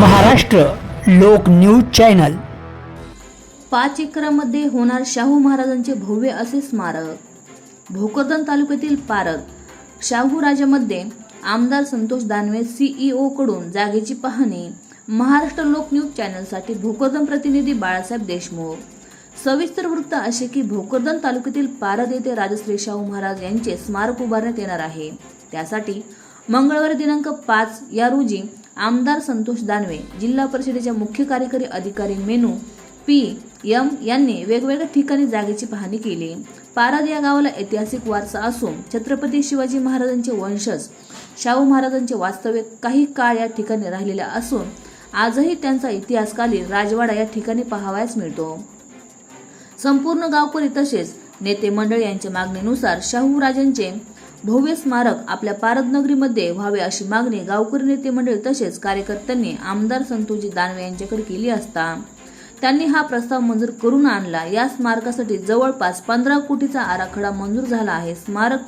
महाराष्ट्र लोक news channel. पाच एकरामध्ये होणार शाहू महाराजांचे भव्य असे स्मारक. भोकरदन तालुक्यातील पारक शाहू राजामध्ये आमदार संतोष दानवे सीईओ कडून जागेची पाहणी महाराष्ट्र लोक न्यूज चॅनलसाठी भोकरदन प्रतिनिधी बाळासाहेब देशमुख. सविस्तर वृत्त असे की भोकरदन तालुक्यातील पारद येथे राजश्री शाहू महाराज यांचे स्मारक उभारण्यात येणार आहे. त्यासाठी मंगळवारी दिनांक पाच या रोजी आमदार संतोष दानवे जिल्हा परिषदेच्या मुख्य कार्यकारी अधिकारी मेनू पी एम यांनी वेगवेगळ्या ठिकाणी जागेची पाहणी केली. पारद या गावाला ऐतिहासिक वारसा असून छत्रपती शिवाजी महाराजांचे वंशज शाहू महाराजांचे वास्तव्य काही काळ या ठिकाणी राहिलेले असून आजही त्यांचा इतिहासकालीन राजवाडा या ठिकाणी पाहावयास मिळतो. संपूर्ण गावकरी तसेच नेते मंडळ यांच्या मागणीनुसार शाहू राजांचे भव्य स्मारक आपल्या पारदनगरीमध्ये व्हावे अशी मागणी गावकरी नेते मंडळ तसेच कार्यकर्त्यांनी आमदार संतोजी दानवे यांच्याकडे केली असता. त्यांनी हा प्रस्ताव मंजूर करून आणला. या स्मारकासाठी जवळपास पंधरा कोटीचा आराखडा मंजूर झाला आहे. स्मारक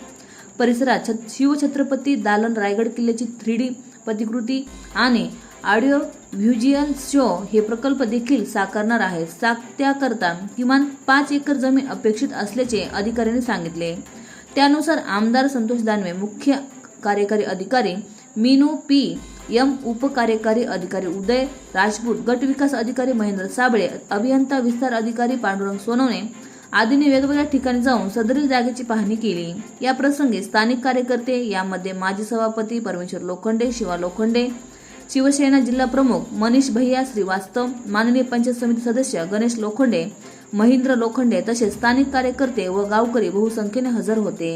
परिसरात छत- शिवछत्रपती दालन रायगड किल्ल्याची थ्री डी प्रतिकृती आणि ऑडिओ व्ह्युजियल शो हे प्रकल्प देखील साकारणार आहे. सा त्याकरता किमान पाच एकर जमीन अपेक्षित असल्याचे अधिकाऱ्यांनी सांगितले. त्यानुसार आमदार संतोष दानवे मुख्य कार्यकारी अधिकारी मीनू पी एम उपकार्यकारी अधिकारी उदय राजपूत गट विकास अधिकारी महेंद्र साबळे अभियंता विस्तार अधिकारी पांडुरंग सोनवणे आदींनी वेगवेगळ्या ठिकाणी जाऊन सदरील जागेची पाहणी केली. या प्रसंगी स्थानिक कार्यकर्ते यामध्ये माजी सभापती परमेश्वर लोखंडे शिवा लोखंडे शिवसेना जिल्हा प्रमुख मनीष भैया श्रीवास्तव माननीय पंचायत समिती सदस्य गणेश लोखंडे महेंद्र लोखंडे तसेच स्थानिक कार्यकर्ते व गावकरी बहुसंख्येने हजर होते.